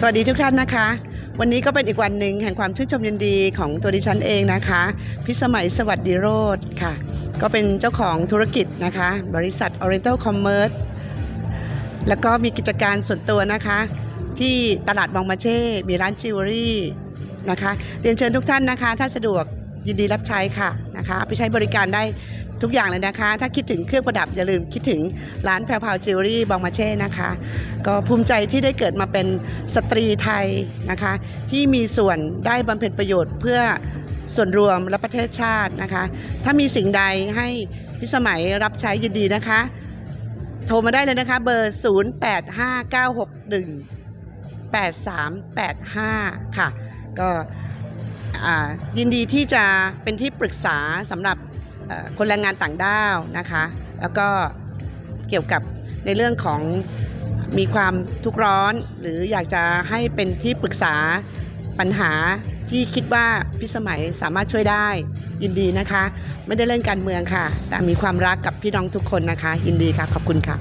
สวัสดีทุกท่านนะคะ วันนี้ก็เป็นอีกวันหนึ่งแห่งความชื่นชมยินดีของตัวดิฉันเองนะคะ พิสมัยสวัสดิโรธค่ะ ก็เป็นเจ้าของธุรกิจนะคะ บริษัท Oriental Commerce แล้วก็มีกิจการส่วนตัวนะคะ ที่ตลาดบองมาเช่ มีร้านจิวเวลรี่นะคะ เรียนเชิญทุกท่านนะคะ ถ้าสะดวกยินดีรับใช้ค่ะนะคะไปใช้บริการได้ ทุกอย่างเลยนะคะ ถ้าคิดถึงเครื่องประดับอย่าลืมคิดถึงร้านแพรวพาวจิวเวลรี่บองมาเช่นะคะ ก็ภูมิใจที่ได้เกิดมาเป็นสตรีไทยนะคะ ที่มีส่วนได้บำเพ็ญประโยชน์เพื่อส่วนรวมและประเทศชาตินะคะ ถ้ามีสิ่งใดให้พิสมัยรับใช้ยินดีนะคะ โทรมาได้เลยนะคะ เบอร์ 085961 8385 ค่ะ ก็ยินดีที่จะเป็นที่ปรึกษาสำหรับ คนแรงงานต่างด้าวนะคะ แล้วก็เกี่ยวกับในเรื่องของมีความทุกข์ร้อน หรืออยากจะให้เป็นที่ปรึกษาปัญหาที่คิดว่าพิสมัยสามารถช่วยได้ยินดีนะคะ ไม่ได้เล่นการเมืองค่ะ แต่มีความรักกับพี่น้องทุกคนนะคะ ยินดีค่ะ ขอบคุณค่ะ